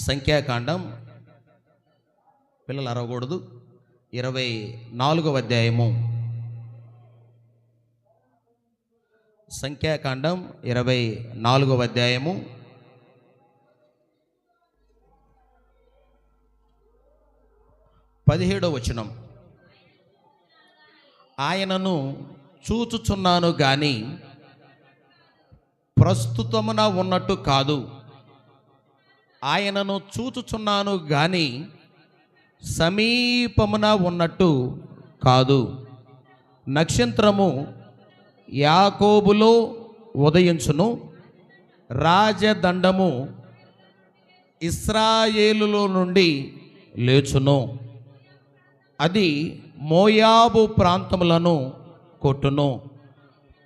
సంఖ్యాకాండం పిల్లలు అరవకూడదు ఇరవై నాలుగవ అధ్యాయము. సంఖ్యాకాండం ఇరవై నాలుగవ అధ్యాయము. పదిహేడవ వచనం. ఆయనను చూచుచున్నాను కానీ ప్రస్తుతమున ఉన్నట్టు కాదు. ఆయనను చూచుచున్నాను గాని సమీపమున ఉన్నట్టు కాదు. నక్షత్రము యాకోబులో ఉదయించును. రాజదండము ఇస్రాయేలులో నుండి లేచును. అది మోయాబు ప్రాంతములను కొట్టును.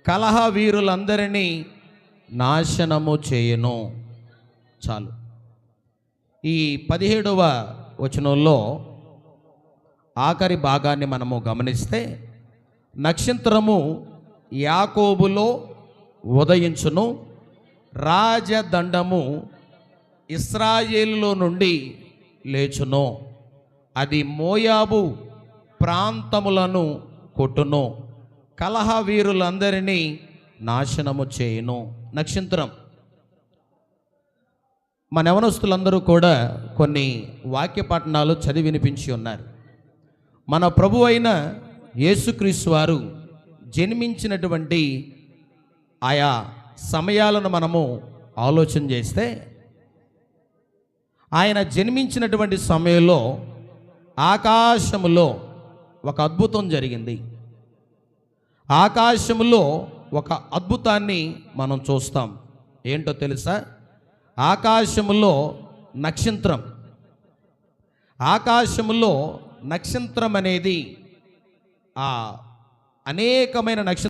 కలహ వీరులందరినీ నాశనము చేయను. చాలు. ఈ పదిహేడవ వచనంలో ఆఖరి భాగాన్ని మనము గమనిస్తే నక్షత్రము యాకోబులో ఉదయించును రాజదండము ఇస్రాయేలులో నుండి లేచును అది మోయాబు ప్రాంతములను కొట్టును కలహ వీరులందరినీ నాశనము చేయును. నక్షత్రం మన యవనస్తులందరూ కూడా కొన్ని వాక్య పఠనాలు చదివి వినిపించి ఉన్నారు. మన ప్రభు అయిన యేసుక్రీస్తు వారు జన్మించినటువంటి ఆయా సమయాలను మనము ఆలోచన చేస్తే ఆయన జన్మించినటువంటి సమయంలో ఆకాశములో ఒక అద్భుతం జరిగింది. ఆకాశములో ఒక అద్భుతాన్ని మనం చూస్తాం. ఏంటో తెలుసా? ఆకాశములో నక్షత్రం. ఆకాశములో నక్షత్రం అనేది ఆ అనేకమైన నక్షత్రం